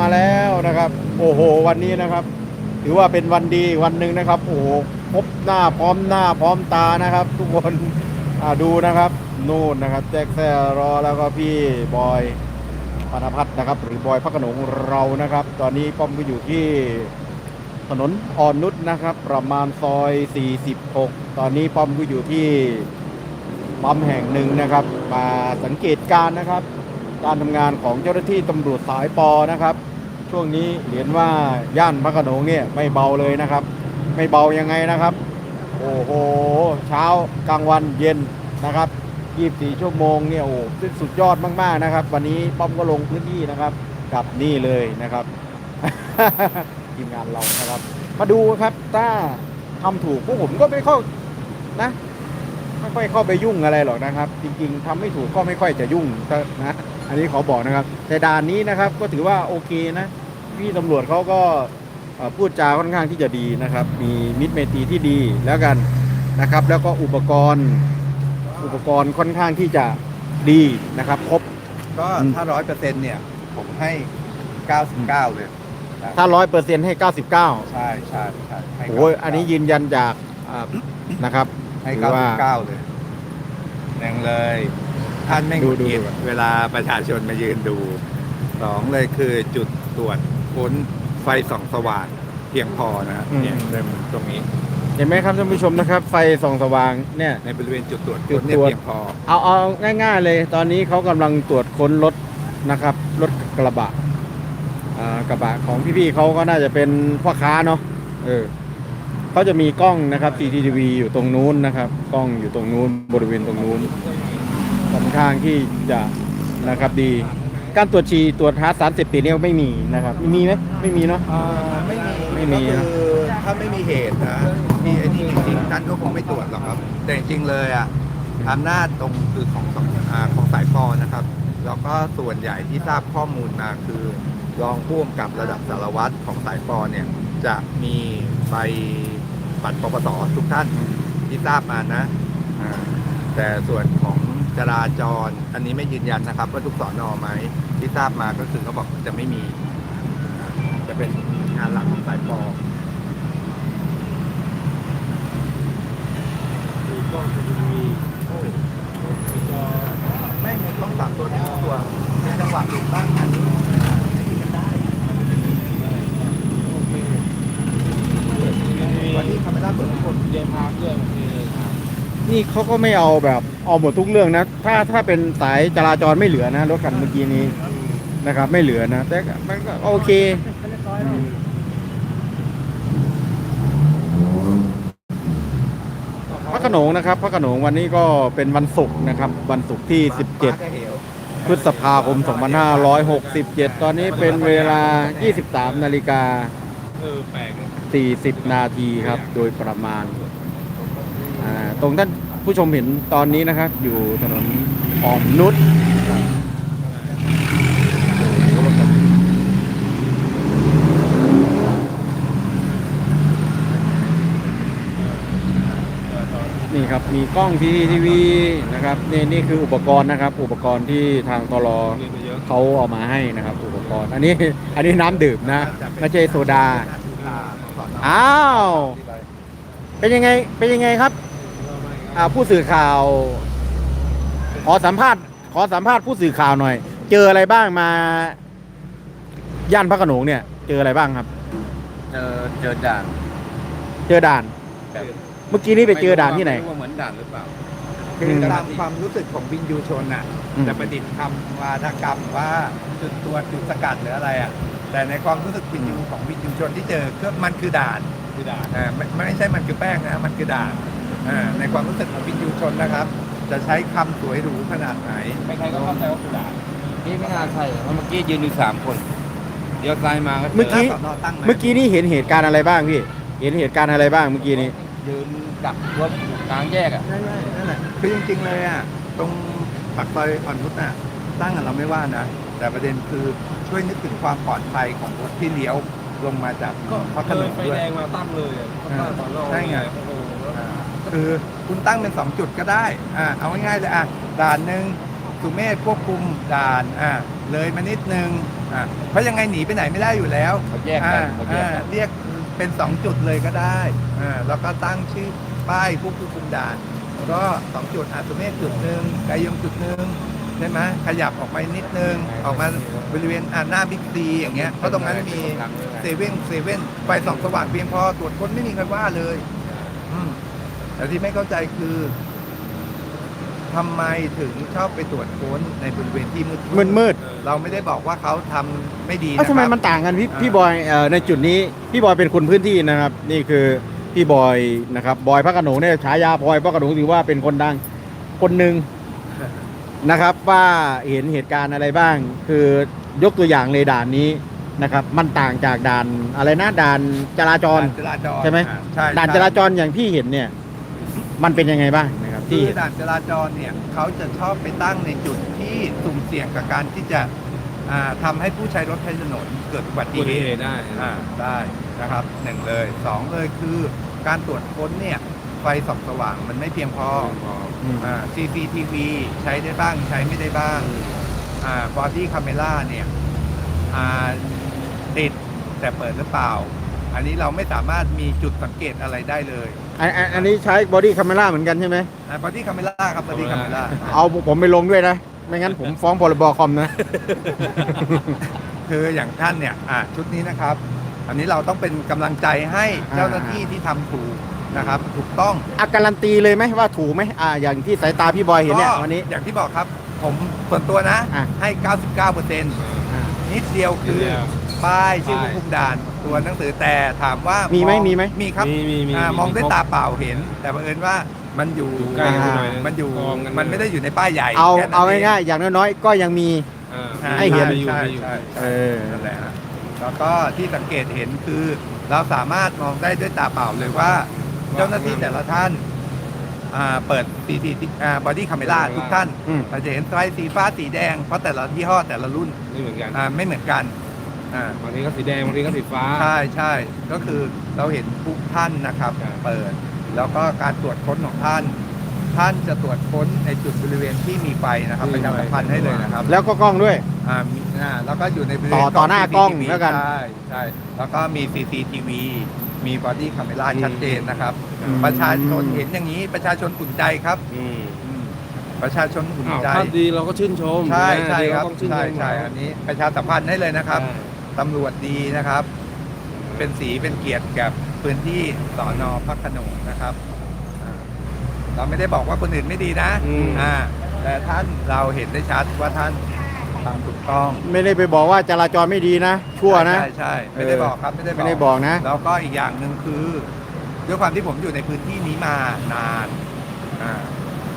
มาแล้วนะครับ โอ้โห วันนี้นะครับ ถือว่าเป็นวันดีวันหนึ่งนะครับ โอ้โหพบหน้าพร้อมหน้าพร้อมตานะครับ ทุกคนดูนะครับนู่นนะครับ แจ็คแซ่รอแล้วก็พี่บอยปานพัฒน์นะครับ หรือบอยพักขนงเรานะครับ ตอนนี้ป้อมก็อยู่ที่ถนนอ่อนนุชนะครับ ประมาณซอย 46 ตอนนี้ป้อมก็อยู่ที่ปั๊มแห่งหนึ่งนะครับ มาสังเกตการนะครับ การทำงานของเจ้าหน้าที่ตำรวจสายปอนะครับ ช่วงนี้เห็นว่าย่านพระโขนงเนี่ยไม่เบาเลยนะครับ ไม่เบายังไงนะครับ โอ้โหเช้ากลางวันเย็นนะครับ24 ชั่วโมงเนี่ยโอ้สุดยอดมากๆนะครับ วันนี้ป้อมก็ลงพื้นที่นะครับกับนี่เลยนะครับทีมงานเรานะครับ มาดูครับถ้าทำถูกพวกผมก็ไม่เข้านะไม่ค่อยเข้าไปยุ่งอะไรหรอกนะครับ จริง ๆทำไม่ถูกก็ไม่ค่อยจะยุ่งนะ อันนี้ขอบอกนะครับ แต่ด่านนี้นะครับก็ถือว่าโอเคนะพี่ตำรวจเขาก็เอ่อพูดจาค่อนข้างที่จะดีนะครับ มีมิตรเมตรีที่ดีแล้วกันนะครับ แล้วก็อุปกรณ์อุปกรณ์ค่อนข้างที่จะดีนะครับ ครบก็อืมถ้าร้อยเปอร์เซ็นต์เนี่ย ผมให้เก้าสิบเก้าเลย ถ้าร้อยเปอร์เซ็นต์ให้เก้าสิบเก้าใช่ใช่ใช่ให้โอ้ย99อันนี้ยืนยันจากอ่านะครับ ให้ถืเก้าอว่าสิบเก้าเลยแรงเลย ท่านไม่หดูงุดดูหงิดดูเวลาประชาชนมายืนดูสองเลยคือจุดตรวจค้นไฟส่องสว่างเพียงพอนะฮะเนี่ยเริ่มตรงนี้ เห็นไหมครับท่านผู้ชมนะครับ ไฟส่องสว่างเนี่ย ในบริเวณจุดตรวจจุค้ดนเนี่ยตรวจ เพียงพอ เอาเอาง่ายๆเลย ตอนนี้เขากำลังตรวจค้นรถนะครับรถกระบะอ่ากระบะของพี่ๆเขาก็น่าจะเป็นพ่อค้าเนาะเออเขาจะมีกล้องนะครับ CCTV อยู่ตรงนู้นนะครับ กล้องอยู่ตรงนู้นบริเวณตรงนู้นค่อน ข้างที่จะนะครับดี การตรวจฉี่ตรวจหาสารเสพติดเนี่ยไม่มีนะครับ มีไหมไม่มีเนาะ อ่าไม่มีไม่มีก็นะ คือถ้าไม่มีเหตุนะที่ไอ้นี่จริงๆท่านก็คงไม่ตรวจหรอกครับ แต่จริงๆเลยอะอำนาจตรงคือของของอ่าของสายปอนะครับ แล้วก็ส่วนใหญ่ที่ทราบข้อมูลมาคือรองผู้กำกับระดับสารวัตรของสายปอเนี่ย จะมีใบบัตรปปสทุกท่านที่ทราบมานะอ่าแต่ส่วนของ จราจร อันนี้ไม่ยืนยันนะครับว่าทุกสอนอไหมที่ทราบมาก็คือเขาบอกจะไม่มี จะเป็นงานหลักของสายปอไม่ไม่ต้องตัดตัวนี้ตัวในจังหวะติดตั้งอันนี้วันนี้คาเมล่าเปิดทุกคนเรียนพาเพื่อนคือ นี่เขาก็ไม่เอาแบบเอาหมดทุกเรื่องนะ ถ้าถ้าเป็นสายจราจรไม่เหลือนะรถคันเมื่อกี้นี้นะครับ ไม่เหลือนะแต่มันก็โอเคพระขนงนะครับพระขนงวันนี้ก็เป็นวันศุกร์นะครับ วันศุกร์ที่ 17 พฤษภาคม 2567 ตอนนี้เป็นเวลา 23 นาฬิกา40 นาทีครับ โดยประมาณ ตรงท่านผู้ชมเห็นตอนนี้นะครับ อยู่ถนนอ่อนนุชนี่ครับมีกล้องทีทีวีนะครับนี่นี่คืออุปกรณ์นะครับ อุปกรณ์ที่ทางตลอเรียนไปเขาเอามาให้นะครับ อุปกรณ์ อันนี้อันนี้น้ำดื่มนะไม่ใช่โซดาอ้าวเป็นยังไงเป็นยังไงครับ ผู้สื่อข่าว ขอสัมภาษณ์ขอสัมภาษณ์ผู้สื่อข่าวหน่อย เจออะไรบ้างมา ย่านพระโขนงเนี่ย เจออะไรบ้างครับ เจอเจอด่านเจอด่านเมื่อกี้นี้ไปเจอด่านที่ไหน ม่รู้ว่าเหมือนด่านหรือเปล่า คือตามความรู้สึกของวินยูชนน่ะ อืม จะประดิษฐ์คำวาทกรรมว่าจุดตรวจจุดสกัดหรืออะไรอะ แต่ในความรู้สึกวินยูของวินยูชนที่เจอก็มันคือด่านคือด่าน อ่าไม่ไม่ใช่มันคือแป้งนะมันคือด่าน อ่าในความรู้สึกของวินยูชนนะครับ จะใช้คำสวยหรูขนาดไหน ใครๆก็เข้าใจว่าคือด่านนี่ไม่น่าใช่เพราะเมื่อกี้ยืนอยู่สามคนเดี๋ยวซ้ายมาก็จเมื่อกี้ สอนอตั้งไหมเมื่อกี้นี่เห็นเหตุการณ์อะไรบ้างพี่ เห็นเหตุการณ์อะไรบ้างเมื่อกี้นี้ ยืนดักรถกลางแยกอะนั่นแหละนั่นแหละคือจริงๆเลยอะตรงปากซอยอ่อนนุชน่ะตั้งอะเราไม่ว่านะ แต่ประเด็นคือช่วยนึกถึงความปลอดภัยของรถที่เลี้ยวลงมาจากก็พระโขนงไฟด้วยแดงมาตั้งเลยอะเขาตั้งตอนรอบใช่ไงโอ้โหอ่า คือคุณตั้งเป็นสองจุดก็ได้อ่าเอาง่ายๆเลยอะด่านหนึ่งสุเมธควบคุมด่านอ่าเลยมานิดนึงอ่าเพราะยังไงหนีไปไหนไม่ได้อยู่แล้วเขาแยกกันเขาแยกอ่ากัน เรียกเป็นสองจุดเลยก็ได้อ่าแล้วก็ตั้งชื่อป้ายผู้ควบคุมด่าน ก็สองจุดอาสุเมฆจุดหนึ่งกายยงจุดหนึ่งใช่ไหมขยับออกไปนิดนึง ออกมาบริเวณอ่าหน้าบิ๊กซีอย่างเงี้ยเพราะตรงนั้นมี เซเว่นเซเว่นไฟส่องสว่างเพียงพอตรวจค้นไม่มีใครว่าเลย อืม แต่ที่ไม่เข้าใจคือทำไมถึงชอบไปตรวจค้นในบริเวณที่มืดมืดมืดเราไม่ได้บอกว่าเขาทำไม่ดีๆนะเอ้าทำไมครับมันต่างกันพี่อ่าพี่บอยเอ่อในจุดนี้พี่บอยเป็นคนพื้นที่นะครับ นี่คือพี่บอยนะครับบอยพระโขนงเนี่ยฉายาบอยพระโขนงถือว่าเป็นคนดังคนหนึ่งนะครับ ว่าเห็นเหตุการณ์อะไรบ้าง คือยกตัวอย่างเลยด่านนี้นะครับ มันต่างจากด่านอะไรนะด่านจราจร ด่านจราจรใช่ไหม อ่าใช่ด่านใช่จราจรอย่างที่เห็นเนี่ย มันเป็นยังไงบ้างนะครับคืที่อเห็นด่านจราจรเนี่ยเขาจะชอบไปตั้งในจุดที่สุ่มเสี่ยงกับการที่จะอ่าทำาให้ผู้ใช้รถใช้ถนนเกิดอุบัติอุบัเหติเหตุตุได้อ่าได้นะครับหนึ่งเลยสองเลยคือการตรวจค้นเนี่ยไฟส่องสว่างมันไม่เพียงพอ อืม อ่า CCTV ใช้ได้บ้างใช้ไม่ได้บ้างอ่า body camera เนี่ยอ่าติดแต่เปิดหรือเปล่า อันนี้เราไม่สามารถมีจุดสังเกตอะไรได้เลย อันอันอันนี้ใช้บอดี้คาเม r ่าเหมือนกันใช่ไหมอ่า body camera ครับ body camera เอาผมไปลงด้วยนะ ไม่งั้นผมฟ้องพรบคอมนะ คืออย่างท่านเนี่ยอ่าชุดนี้นะครับ อันนี้เราต้องเป็นกำลังใจให้เจ้าหน้าที่ที่ทำถูกนะครับ ถูกต้องอาการันตีเลยไหมว่าถูกไหมอ่าอย่างที่สายตาพี่บอยเห็นเนี่ยก็วันนี้ อย่างที่บอกครับ ผมส่วนตัวนะ อะ ให้ 99เปอร์เซ็นต์อ่านิดเดียวคือป้ายชื่อผู้คุมด่าน ตัวหนังสือแต่ถามว่ามีมีไหมมีไหม มีครับมีมีมีอ่ามองด้วยตาเปล่าเห็น แต่บังเอิญว่ามันอยู่อยู่ใกล้กันหน่อยมันอยู่กองกัน มันไม่ได้อยู่ในป้ายใหญ่เอาแค่นั้นเอาง่ายๆอย่างน้อยๆก็ยังมี อ่าอ่าให้เห็น มีอยู่ใช่มีอยู่ ใช่เอใช่อนั่นแหละฮะแล้วก็ที่สังเกตเห็นคือ เราสามารถมองได้ด้วยตาเปล่าเลยว่า เจ้าหน้าที่แต่ละท่านอ่าเปิดสีสีอ่าบอดี้คาเมล่าทุกท่านอืม เราจะเห็นไฟสีฟ้าสีแดงเพราะแต่ละยี่ห้อแต่ละรุ่นไม่เหมือนกัน อ่าไม่เหมือนกัน อ่า บางทีก็สีแดงบางทีก็สีฟ้า ใช่ใช่ก็คือเราเห็นทุกท่านนะครับครับ เปิด แล้วก็การตรวจค้นของท่าน ท่านจะตรวจค้นในจุดบริเวณที่มีไฟนะครับประชาสัมพันธ์ให้เลยนะครับแล้วก็กล้องด้วย อ่ามีอ่าแล้วก็อยู่ในบริเวต่ณอต่อหน้ากล้อง CCTV แล้วกัน ใช่ใช่แล้วก็มี CCTV มีบอดี้คาเมล่าอืมชัดเจนนะครับ อืม ประชาชนเห็นอย่างนี้ประชาชนอุ่นใจครับอืม อืมประชาชนอุ่นอ้าวใจ ถ้าดีเราก็ชื่นชมใช่นะใช่ดีครับเาต้องชื่นใช่ชมใช่อันนี้ประชาสัมพันธ์ให้เลยนะครับ ตำรวจดีนะครับ เป็นสีเป็นเกียรติกับพื้นที่สอนอพักขนงนะครับอ่าเราไม่ได้บอกว่าคนอื่นไม่ดีนะอืม อ่าแต่ท่านเราเห็นได้ชัดว่าท่านทำถูกต้องไม่ได้ไปบอกว่าจราจรไม่ดีนะ ชั่วนะ ใช่ใช่ไม่ได้บอกครับไม่ได้บอก ไม่ได้บอกนะ แล้วก็อีกอย่างหนึ่งคือด้วยความที่ผมอยู่ในพื้นที่นี้มานานอ่า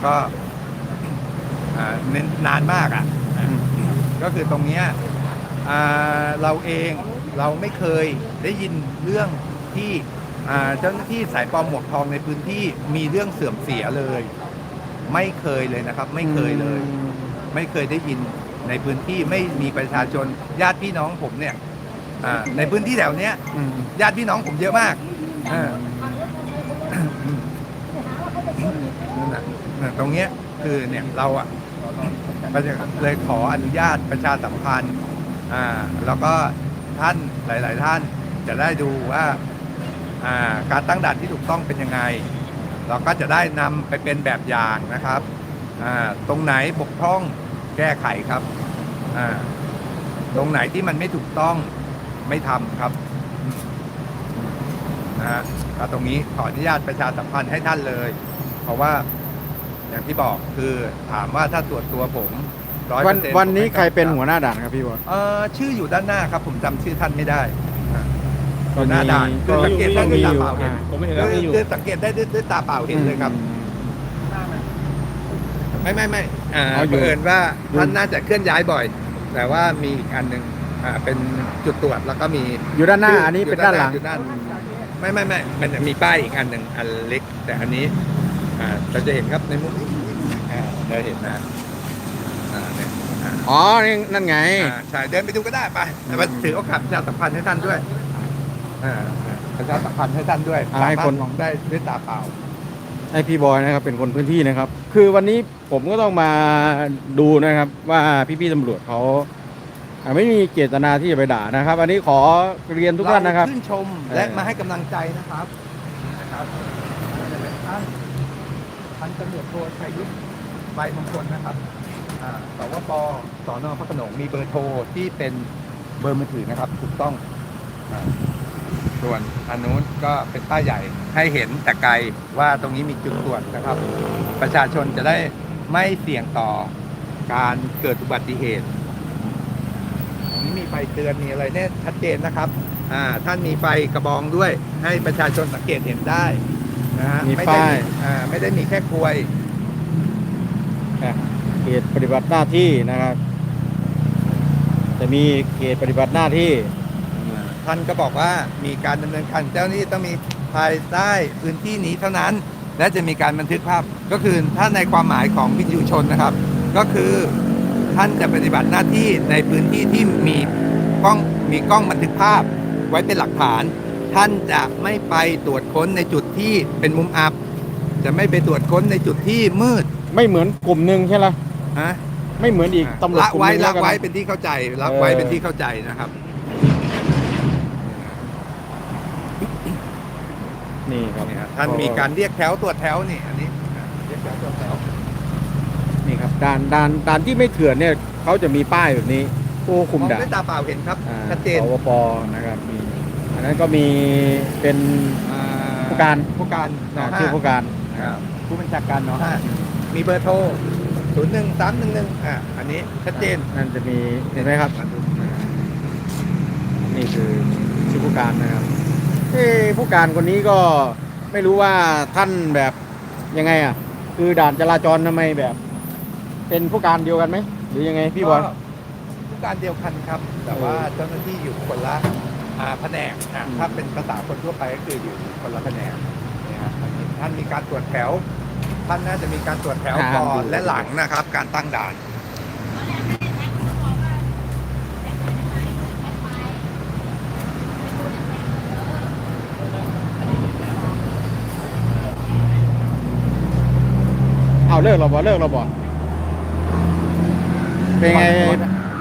ก็อ่าเน้นนานมากอะอ่าก็คือตรงเนี้ยอ่า เราเองเราไม่เคยได้ยินเรื่องที่อ่าเจ้าหน้าที่สายปลอมหมวกทองในพื้นที่มีเรื่องเสื่อมเสียเลย ไม่เคยเลยนะครับ ไม่เคยเลย ไม่เคยได้ยินในพื้นที่ไม่มีประชาชนญาติพี่น้องผมเนี่ยอ่าในพื้นที่แถวเนี้ยอืมญาติพี่น้องผมเยอะมากอ่านั่นน่ะนั่นตรงเนี้ยคือเนี่ยเราอะก็จะเลยขออนุญาตประชาสัมพันธ์ อ่าแล้วก็ท่านหลาย ๆ ท่านจะได้ดูว่าอ่าการตั้งด่านที่ถูกต้องเป็นยังไง เราก็จะได้นำไปเป็นแบบอย่างนะครับอ่าตรงไหนบกพร่องแก้ไขครับอ่าตรงไหนที่มันไม่ถูกต้องไม่ทำครับนะฮะตรงนี้ขออนุญาตประชาสัมพันธ์ให้ท่านเลย เพราะว่าอย่างที่บอกคือถามว่าถ้าตรวจตัวผม ร้อยวันวันนี้ใครเป็นหัวหน้าด่านครับพี่บอยเออชื่ออยู่ด้านหน้าครับ ผมจำชื่อท่านไม่ได้อะก็หน้าด่านก็สังเกตได้ก็ด้วยมีอยู่ตาเปล่าเห็นอ่าผมไม่เห็นคืแล้วอมีอยู่คือสังเกตได้ด้วยด้วยตาเปล่าเห็นเลยครับ ไม่ไม่ไม่อ่าอ๋ออยู่เผอิญว่าอยู่ท่านน่าจะเคลื่อนย้ายบ่อย แต่ว่ามีอีกอันหนึ่งอ่าเป็นจุดตรวจแล้วก็มีอยู่ด้านหน้า ชื่อันนี้เป็นด้านหลัง อยู่ด้านไม่ไม่ไม่มันจะมีป้ายอีกอันหนึ่งอันเล็ก แต่อันนี้ อ่าเราจะเห็นครับในมุมนี้อ่าเราเห็นนะอ่าเนี่ย อ่าอ๋อนี่นั่นไง อ่าใช่เดินไปดูก็ได้ไปแต่ว่าถือโอกาสประชาสัมพันธ์ให้ท่านด้วยอ่าอ่าประชาสัมพันธ์ให้ท่านด้วยอ่าให้สามารถคนมองได้ด้วยตาเปล่า ให้พี่บอยนะครับเป็นคนพื้นที่นะครับ คือวันนี้ผมก็ต้องมาดูนะครับ ว่าพี่ๆตำรวจเขาอ่าไม่มีเจตนาที่จะไปด่านะครับ อันนี้ขอเรียนทุกท่านนะครับ เชื่นชมเออ และมาให้กำลังใจนะครับนะครับท่านพันตำรวจโทชัยยุทธใบมงคลนะครับอ่า สวปสอนอพระโขนงมีเบอร์โทรที่เป็นเบอร์มือถือนะครับถูกต้องอ่าส่วนอันนู้นก็เป็นป้ายใหญ่ให้เห็นแต่ไกลว่าตรงนี้มีจุดตรวจนะครับ ประชาชนจะได้ไม่เสี่ยงต่อการเกิดอุบัติเหตุตรงนี้มีไฟเตือนมีอะไรเนี่ยชัดเจนนะครับอ่าท่านมีไฟกระบองด้วย ให้ประชาชนสังเกตเห็นได้นะฮะมีไม่ได้ป้าย อ่าไม่ได้มีแค่กลวย อะเข ตปฏิบัติหน้าที่นะครับ จะมีเขตปฏิบัติหน้าที่ท่านก็บอกว่ามีการดำเนินการเจ้าหน้าที่ต้องมีภายใต้พื้นที่นี้เท่านั้น และจะมีการบันทึกภาพก็คือถ้าในความหมายของวิทยุชนนะครับ ก็คือท่านจะปฏิบัติหน้าที่ในพื้นที่ที่มีกล้องมีกล้องบันทึกภาพไว้เป็นหลักฐาน ท่านจะไม่ไปตรวจค้นในจุดที่เป็นมุมอับ จะไม่ไปตรวจค้นในจุดที่มืด ไม่เหมือนกลุ่มหนึ่งใช่ไหม ฮะไม่เหมือนอีกตำรวจละกลุ่มไว้หนึ่งละแล้วกัน ไว้เป็นที่เข้าใจละไว้เออ เป็นที่เข้าใจนะครับ นี่ครับเนี่ยท่านมีการเรียกแถวตรวจแถวนี่อันนี้อะเรียกแถวตรวจแถวนี่ครับด่านด่านด่านที่ไม่เถื่อนเนี่ยเขาจะมีป้ายแบบนี้ผู้คุมมองด่านด้วยตาเปล่าเห็นครับอ่าชัดเจนสวปนะครับมีอันนั้นก็มีเป็น อ่าผู้การ ผู้การอ่าห้าชื่อผู้การ ครับผู้บัญชาการเนาะห้ามีเบอร์โทร ศูนย์หนึ่งสามหนึ่งหนึ่งอะอันนี้ชัดเจนนั่นจะมีเห็นไหมครับ นี่คือชื่อผู้การนะครับเอ้ผู้การคนนี้ก็ไม่รู้ว่าท่านแบบยังไงอะ คือด่านจราจรทำไมแบบ เป็นผู้การเดียวกันไหมหรือยังไงพี่บอล ก็ผู้การเดียวกันครับ แต่ว่าเจ้าหน้าที่อยู่คนละอ่าแผนกอะอืม ถ้าเป็นภาษาคนทั่วไปก็คืออยู่คนละแผนกเนี่ยครับอันนี้ท่านมีการตรวจแถว ท่านน่าจะมีการตรวจแถวก่อนและหลังนะครับ การตั้งด่านเอาเลิกเราบ่เลิกเราบ่เป็นไง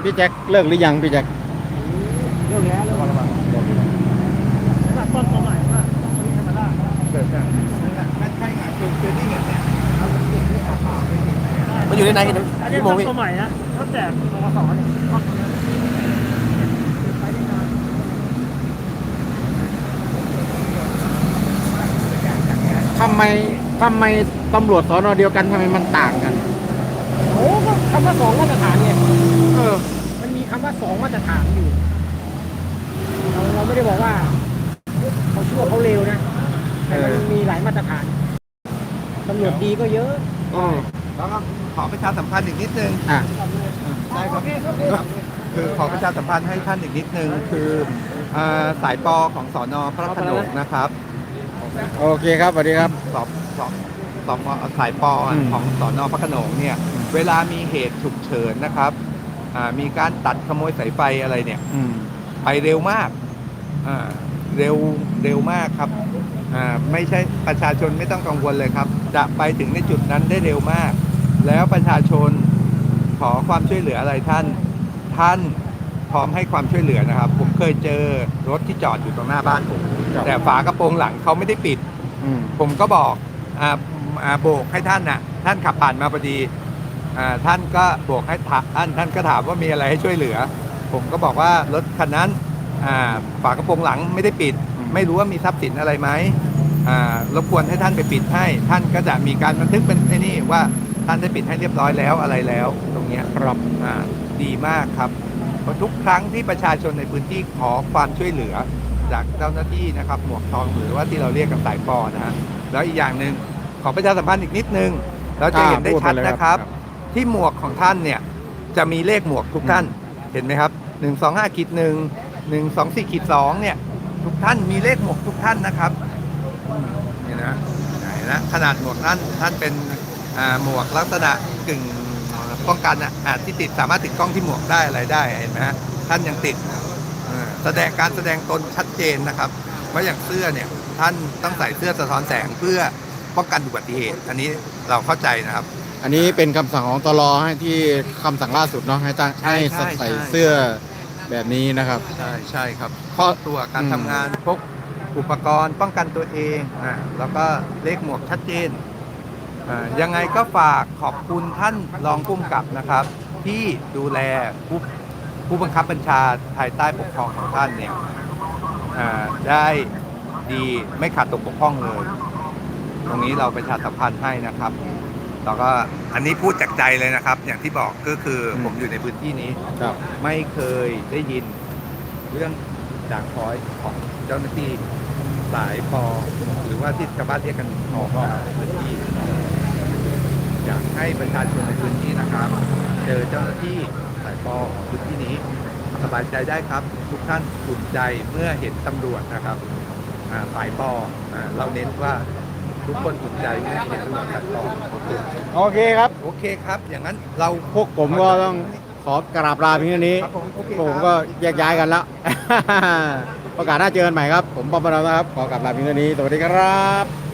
พี่แจ็คเลิกหรือยังพี่แจ็คเรื่องนี้เอะมันอยู่ในไหนกันอันนี้ต้นตัวใหม่นะตั้งแต่ปวสเนี่ยต้นตัวนี้ใช้ได้นานทำไมทำไมตำรวจสอนอเดียวกันทำไมมันต่างกัน โอ้ก็คำว่าสองมาตรฐานไงเออ มันมีคำว่าสองมาตรฐานอยู่ เราเราไม่ได้บอกว่าเขาชั่วเขาเร็วนะแต่มันเออมีหลายมาตรฐานตำรวจดีก็เยอะ อ๋อ แล้วก็ขอประชาสัมพันธ์อีกนิดนึง อะ ได้ครับคือขอประชาสัมพันธ์ให้ท่านอีกนิดนึง คืออ่าสายปอของสอนอพระโขนงนะครับโอเคครับสวัสดีครับ สอบสอบสอบสายปออืมของสอนอพระโขนงเนี่ยเวลามีเหตุฉุกเฉินนะครับอ่ามีการตัดขโมยสายไฟอะไรเนี่ย อืม ไปเร็วมากอ่าเร็วเร็วมากครับอ่าไม่ใช่ประชาชนไม่ต้องกังวลเลยครับ จะไปถึงในจุดนั้นได้เร็วมาก แล้วประชาชนขอความช่วยเหลืออะไรท่าน ท่านพร้อมให้ความช่วยเหลือนะครับ ผมเคยเจอรถที่จอดอยู่ตรงหน้าบ้านผม ครับ แต่ฝากระโปรงหลังเขาไม่ได้ปิด อืม ผมก็บอกอ่าอ่าโบกให้ท่านน่ะ ท่านขับผ่านมาพอดีอ่าท่านก็โบกให้ถาท่านท่านก็ถามว่ามีอะไรให้ช่วยเหลือ ผมก็บอกว่ารถคันนั้นอ่าฝากระโปรงหลังไม่ได้ปิดไม่รู้ว่ามีทรัพย์สินอะไรไหมอ่ารบกวนให้ท่านไปปิดให้ ท่านก็จะมีการบันทึกเป็นไอ้นี่ว่า ท่านได้ปิดให้เรียบร้อยแล้วอะไรแล้ว ตรงเนี้ยครับอ่าดีมากครับเพราะทุกครั้งที่ประชาชนในพื้นที่ขอความช่วยเหลือ จากเจ้าหน้าที่นะครับหมวกทองหรือว่าที่เราเรียกกันสายปอนะฮะแล้วอีกอย่างหนึ่งขอประชาสัมพันธ์อีกนิดนึงเราจะเห็นได้ชัดนะครับ ที่หมวกของท่านเนี่ยจะมีเลขหมวกทุกท่านเห็นไหมครับหนึ่งสองห้าขีดหนึ่งหนึ่งสองสี่ขีดสองเนี่ยทุกท่านมีเลขหมวกทุกท่านนะครับอืมนี่นะไหนนะขนาดหมวกท่านท่านเป็นอ่า หมวกลักษณะกึ่งป้องกันอะอ่าที่ติดสามารถติดกล้องที่หมวกได้อะไรได้เห็นไหมฮะท่านยังติดอ่าแสดงการแสดงตนชัดเจนนะครับว่าอย่างเสื้อเนี่ยท่านต้องใส่เสื้อสะท้อนแสงเพื่อป้องกันอุบัติเหตุ อันนี้เราเข้าใจนะครับ อันนี้เป็นคำสั่งของตลอให้ที่คำสั่งล่าสุดเนาะให้ตั้งใช่ให้ใช่ใส่ใช่เสื้อแบบนี้นะครับใช่ใช่ครับเพราะตัวการอืมทำงานพกอุปกรณ์ป้องกันตัวเองอ่าแล้วก็เลขหมวกชัดเจนอ่า ยังไงก็ฝากขอบคุณท่านรองผู้กำกับนะครับ ที่ดูแลผู้ผู้บังคับบัญชาภายใต้ปกครองของท่านเนี่ยอ่าได้ดีไม่ขาดตกบกพร่องเลย ตรงนี้เราประชาสัมพันธ์ให้นะครับแล้วก็อันนี้พูดจากใจเลยนะครับ อย่างที่บอกก็คืออมผมอยู่ในพื้นที่นี้ครับ ไม่เคยได้ยินเรื่องด่างพร้อยของเจ้าหน้าที่สายพอหรือว่าที่ชาวบ้านเรียกกันพอก็พื้นที่ อยากให้ประชาชนในพื้นที่นะครับ เจอเจ้าหน้าที่สายพอของพื้นที่นี้ สบายใจได้ครับ ทุกท่านอุ่นใจเมื่อเห็นตำรวจนะครับอ่าสายปออ่าเราเน้นว่าทุกคนอุ่นใจเมื่อเห็นตำรวจสายปอโอเคโอเคครับ โอเคครับ อย่างนั้นเราพวกผมก็ต้องขอกราบลาเพียงเท่านี้ครับผมโอเคพวกผมครับก็แยกย้ายกันแล้วโอกาสหน้าเจอกันใหม่ครับ ผมปอมปนนะครับ ขอกราบลาเพียงเท่านี้ สวัสดีครับ